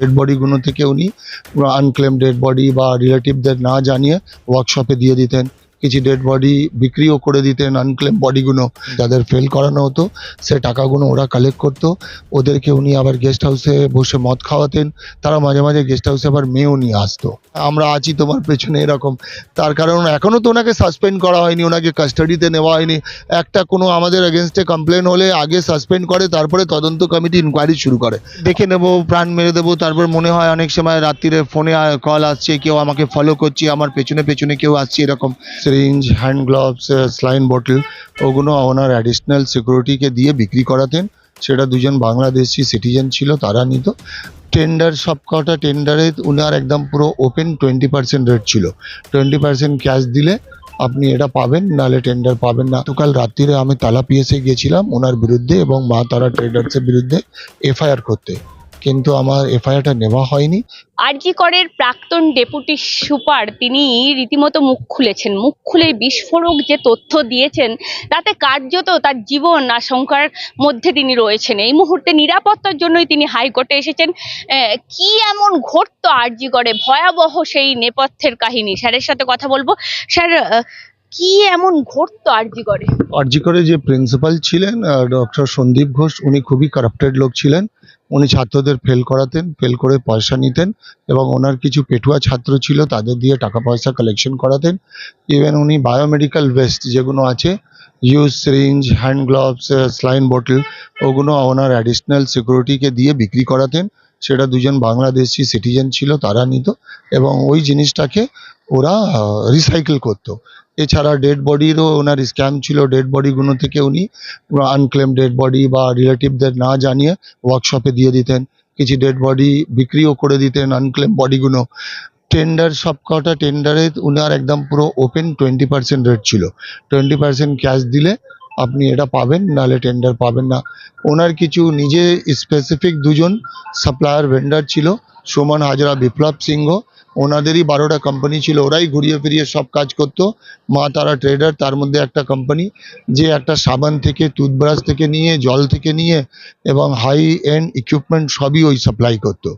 Dead বডিগুলো থেকে উনি আনক্লেম ডেড বডি বা রিলেটিভদের না জানিয়ে ওয়ার্কশপে দিয়ে দিতেন। কিছু ডেড বডি বিক্রিও করে দিতেন আনক্লেম বডিগুলো যাদের ফেল করানো হতো, সে টাকাগুলো ওরা কালেক্ট করতো। ওদেরকে উনি আবার গেস্ট হাউসে বসে মদ খাওয়াতেন, তারা মাঝে মাঝে গেস্ট হাউসে আবার মেয়েও নিয়ে আসতো। আমরা আছি তোমার পেছনে এরকম। তার কারণ এখনও তো ওনাকে সাসপেন্ড করা হয়নি, ওনাকে কাস্টাডিতে নেওয়া হয়নি। একটা কোনো আমাদের এগেনস্টে কমপ্লেন হলে আগে সাসপেন্ড করে, তারপরে তদন্ত কমিটি ইনকোয়ারি শুরু করে। দেখে নেব, প্রাণ মেরে দেবো। তারপর মনে হয় অনেক সময় রাত্রিরে ফোনে কল আসছে, কেউ আমাকে ফলো করছে, আমার পেছনে পেছনে কেউ আসছে, এরকম। সিরিঞ্জ হ্যান্ড গ্লাভস স্লাইন বোতল ওগুলো ওনার অ্যাডিশনাল সিকিউরিটিকে দিয়ে বিক্রি করাতেন। সেটা দুজন বাংলাদেশি সিটিজেন ছিল, তারা নিত। টেন্ডার সব কটা টেন্ডারে উনার একদম পুরো ওপেন টোয়েন্টি পার্সেন্ট রেট ছিল। টোয়েন্টি পার্সেন্ট ক্যাশ দিলে আপনি এটা পাবেন, নাহলে টেন্ডার পাবেন না। তো কাল রাত্রিরে আমি তালা পিএসে গিয়েছিলাম ওনার বিরুদ্ধে এবং মা তারা ট্রেডার্সের বিরুদ্ধে এফআইআর করতে। কিন্তু আমার এফআইআরটা নেওয়া হয়নি। আরজি করের প্রাক্তন ডেপুটি সুপার তিনি রীতিমতো মুখ খুলেছেন। মুখ খুলে বিস্ফোরক যে তথ্য দিয়েছেন তাতে কার্যত তার জীবন আশঙ্কার মধ্যে তিনি রয়েছেন। এই মুহূর্তে নিরাপত্তার জন্যই তিনি হাইকোর্টে এসেছেন। আহ, কি এমন ঘটতো আরজি করে? ভয়াবহ সেই নেপথ্যের কাহিনী। স্যারের সাথে কথা বলব। স্যার আহ, কি এমন ঘটতো আরজি করে? আরজি করে যে প্রিন্সিপাল ছিলেন ডক্টর সন্দীপ ঘোষ উনি খুবই কারাপ্টেড লোক ছিলেন। উনি ছাত্রদের ফেল করাতেন ফেল করে পয়সা নিতেন এবং ওনার কিছু পেটুয়া ছাত্র ছিল, তাদের দিয়ে টাকা পয়সা কালেকশন করাতেন। ইভেন উনি বায়োমেডিক্যাল ওয়েস্ট যেগুলো আছে use syringe hand gloves saline bottle ওগুলো ওনার অ্যাডিশনাল সিকিউরিটিকে দিয়ে বিক্রি করাতেন। সেটা দুজন বাংলাদেশি সিটিজেন ছিল, তারা নিত এবং ওই জিনিসটাকে ওরা রিসাইকেল করতো। এছাড়া ডেড বডিরও ওনার স্ক্যাম ছিল ডেড বডিগুলো থেকে উনি আনক্লেম ডেড বডি বা রিলেটিভদের না জানিয়ে ওয়ার্কশপে দিয়ে দিতেন। কিছু ডেড বডি বিক্রিও করে দিতেন আনক্লেম বডিগুলো টেন্ডার সব কটা টেন্ডারে উনার একদম পুরো ওপেন টোয়েন্টি পার্সেন্ট রেট ছিল। টোয়েন্টি পার্সেন্ট ক্যাশ দিলে আপনি এটা পাবেন নাহলে টেন্ডার পাবেন না। ওনার কিছু নিজে স্পেসিফিক দুজন সাপ্লায়ার ভেন্ডার ছিল, সুমন হাজরা, বিপ্লব সিংহ। ওনাদেরই বারোটা কোম্পানি ছিল, ওরাই ঘুরিয়ে ফিরিয়ে সব কাজ করতো। মা তারা ট্রেডার তার মধ্যে একটা কোম্পানি যে একটা সাবান থেকে টুথব্রাশ থেকে নিয়ে, জল থেকে নিয়ে এবং হাই এন্ড ইকুইপমেন্ট সবই ওই সাপ্লাই করতো।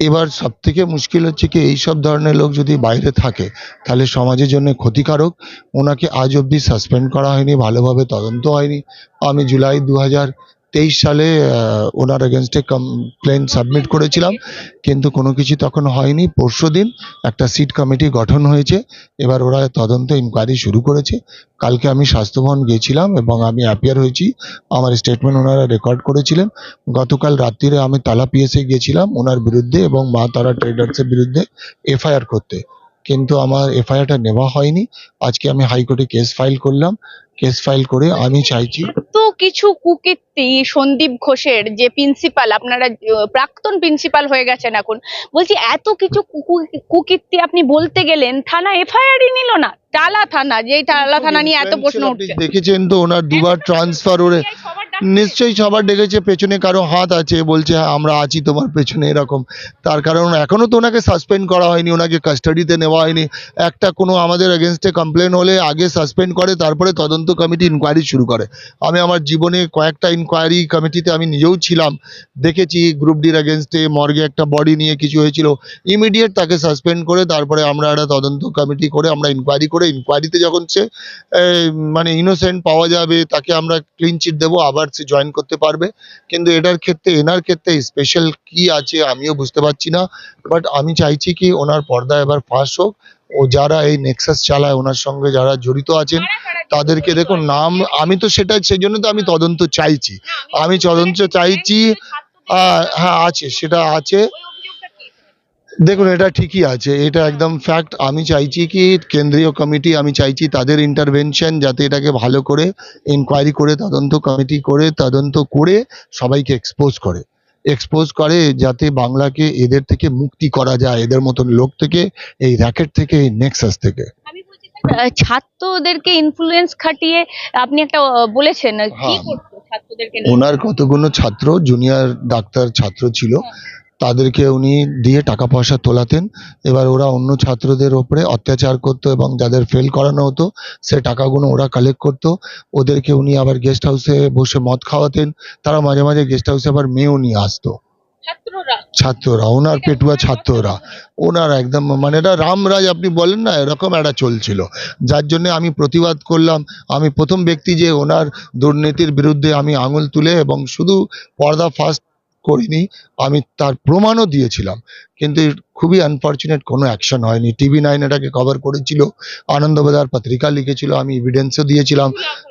এবার সব থেকে মুশকিল হচ্ছে কি এই সব ধরনের লোক যদি বাইরে থাকে, তাহলে সমাজের জন্য ক্ষতিকারক। ওনাকে আজ অব্দি সাসপেন্ড করা হয়নি, ভালোভাবে তদন্ত হয়নি। আমি জুলাই দু হাজার তেইশ সালে ওনার এগেনস্টে কমপ্লেন সাবমিট করেছিলাম, কিন্তু কোনো কিছু তখন হয়নি। পরশু দিন একটা সিট কমিটি গঠন হয়েছে, এবার ওরা তদন্ত ইনকোয়ারি শুরু করেছে। কালকে আমি স্বাস্থ্যভবন গিয়েছিলাম এবং আমি অ্যাপিয়ার হয়েছি। আমার স্টেটমেন্ট ওনারা রেকর্ড করেছিলেন। গতকাল রাত্রিরে আমি তালা পিএসে গিয়েছিলাম ওনার বিরুদ্ধে এবং মা তারা ট্রেডার্সের বিরুদ্ধে এফআইআর করতে। কিন্তু আমার এফআইআরটা নেওয়া হয়নি। আজকে আমি হাইকোর্টে কেস ফাইল করলাম। কেস ফাইল করে আমি চাইছি তো কিছু কুকীর্তি সন্দীপ ঘোষের যে প্রিন্সিপাল আপনারা প্রাক্তন প্রিন্সিপাল হয়ে গেছেন এখন বলছি এত কিছু কুকু- কুকীর্তি আপনি বলতে গেলেন থানা এফআইআরই নিল না। টালা থানা যেই টালা থানা নিয়ে এত প্রশ্ন উঠছে। দেখেছেন তো ওনার দুবার ট্রান্সফার ওরে নিশ্চয়ই সবার ডেকেছে, পেছনে কারও হাত আছে, বলছে হ্যাঁ আমরা আছি তোমার পেছনে, এরকম। তার কারণ এখনও তো ওনাকে সাসপেন্ড করা হয়নি, ওনাকে কাস্টাডিতে নেওয়া হয়নি। একটা কোনো আমাদের এগেনস্টে কমপ্লেন হলে আগে সাসপেন্ড করে, তারপরে তদন্ত কমিটি ইনকোয়ারি শুরু করে। আমি আমার জীবনে কয়েকটা ইনকোয়ারি কমিটিতে আমি নিজেও ছিলাম, দেখেছি গ্রুপ ডির এগেনস্টে মর্গে একটা বডি নিয়ে কিছু হয়েছিল। ইমিডিয়েট তাকে সাসপেন্ড করে, তারপরে আমরা একটা তদন্ত কমিটি করে, আমরা ইনকোয়ারি করে ইনকোয়ারিতে যখন সে মানে ইনোসেন্ট পাওয়া যাবে, তাকে আমরা ক্লিন চিট দেবো, আবার সে জয়েন করতে পারবে। কিন্তু এটার ক্ষেত্রে এনার ক্ষেত্রে স্পেশাল কি আছে আমিও বুঝতে পারছি না। বাট আমি চাইছি কি ওনার পর্দা এবার ফাঁস হোক। ও যারা এই নেক্সাস চালায় ওনার সঙ্গে যারা জড়িত আছেন তাদেরকে দেখুন নাম আমি তো সেটা সেই জন্য তো আমি তদন্ত চাইছি। আমি তদন্ত চাইছি হ্যাঁ আছে সেটা আছে? দেখুন এটা ঠিকই আছে। এটা একদম ফ্যাক্ট আমি চাইছি কি কেন্দ্রীয় কমিটি আমি চাইছি তাদের ইন্টারভেনশন যাতে এটাকে ভালো করে ইনকোয়ারি করে তদন্ত কমিটি করে তদন্ত করে সবাইকে এক্সপোজ করে। এক্সপোজ করে যাতে বাংলাকে এদের থেকে মুক্তি করা যায় এদের মতন লোক থেকে এই র্যাকেট থেকে এই নেক্সাস থেকে। ছাত্রদেরকে ইনফ্লুয়েন্স খাটিয়ে আপনি একটা বলেছেন কি হ্যাঁ। করতো ছাত্রদেরকে ওনার কতগুলো ছাত্র জুনিয়র ডাক্তার ছাত্র ছিল। তাদেরকে উনি দিয়ে টাকা পয়সা তোলাতেন। এবার ওরা অন্য ছাত্রদের ওপরে অত্যাচার করতো এবং যাদের ফেল করানো হতো সে টাকাগুলো ওরা কালেক্ট করতো। ওদেরকে উনি আবার গেস্ট হাউসে বসে মদ খাওয়াতেন। তারা মাঝে মাঝে গেস্ট হাউসে আবার মেয়েও নিয়ে আসতো। ছাত্ররা? ওনার পেটুয়া ছাত্ররা। ওনার একদম মানে এটা রামরাজ আপনি বলেন না এরকম একটা চলছিল। যার জন্য আমি প্রতিবাদ করলাম। আমি প্রথম ব্যক্তি যে ওনার দুর্নীতির বিরুদ্ধে আমি আঙুল তুলে এবং শুধু পর্দা ফাস্ট করিনি আমি তার প্রমাণও দিয়েছিলাম। কিন্তু খুবই আনফর্চুনেট কোনো অ্যাকশন হয়নি। টিভি নাইন এটাকে কভার করেছিল আনন্দবাজার পত্রিকা লিখেছিল আমি এভিডেন্সও দিয়েছিলাম।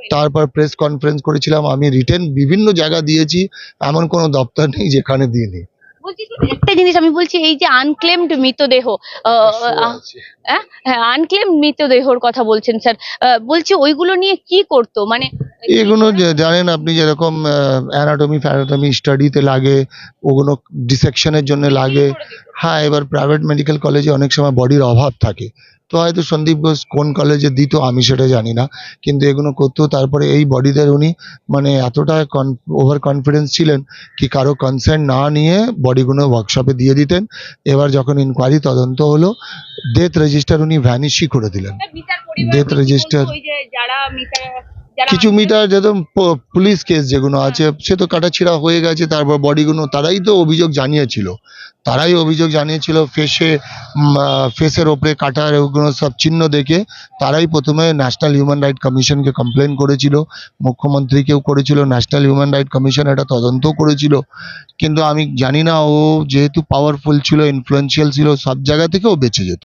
তারপর প্রেস কনফারেন্স করেছিলাম আমি রিটেন বিভিন্ন জায়গা দিয়েছি এমন কোনো দপ্তর নেই যেখানে দিইনি। একটা জিনিস আমি বলছি এই যে আনক্লেমড মৃতদেহ আহ, হ্যাঁ আনক্লেম মৃতদেহর কথা বলছেন স্যার বলছি ওইগুলো নিয়ে কি করতো? মানে এগুলো জানেন আপনি যেরকম অ্যানাটমি ফ্যানাটমি স্টাডিতে লাগে ওগুলো ডিসেকশনের জন্য লাগে। হ্যাঁ এবার প্রাইভেট মেডিকেল কলেজে অনেক সময় বডির অভাব থাকে। তো হয়তো সন্দীপ ঘোষ কোন কলেজে দিত আমি সেটা জানি না। কিন্তু এগুলো করতো তারপরে এই বডিদের উনি মানে এতটা ওভার কনফিডেন্স ছিলেন কি কারও কনসার্ন না নিয়ে বডিগুলো ওয়ার্কশপে দিয়ে দিতেন। এবার যখন ইনকোয়ারি তদন্ত হলো ডেথ রেজিস্টার উনি ভ্যানিশই করে দিলেন। ডেথ মিটার যারা কিছু মিটার যেরকম পুলিশ কেস যেগুলো আছে সে তো কাটাছিড়া হয়ে গেছে তারপর বডিগুলো তারাই তো অভিযোগ জানিয়েছিল। তারাই অভিযোগ জানিয়েছিল ফেসে ফেসের ওপরে কাটার ওগুলো সব চিহ্ন দেখে তারাই প্রথমে ন্যাশনাল হিউম্যান রাইট কমিশনকে কমপ্লেন করেছিল। মুখ্যমন্ত্রীকেও করেছিল ন্যাশনাল হিউম্যান রাইট কমিশন এটা তদন্ত করেছিল। কিন্তু আমি জানি না ও যেহেতু পাওয়ারফুল ছিল ইনফ্লুয়েন্সিয়াল ছিল সব জায়গা থেকে ও বেঁচে যেত।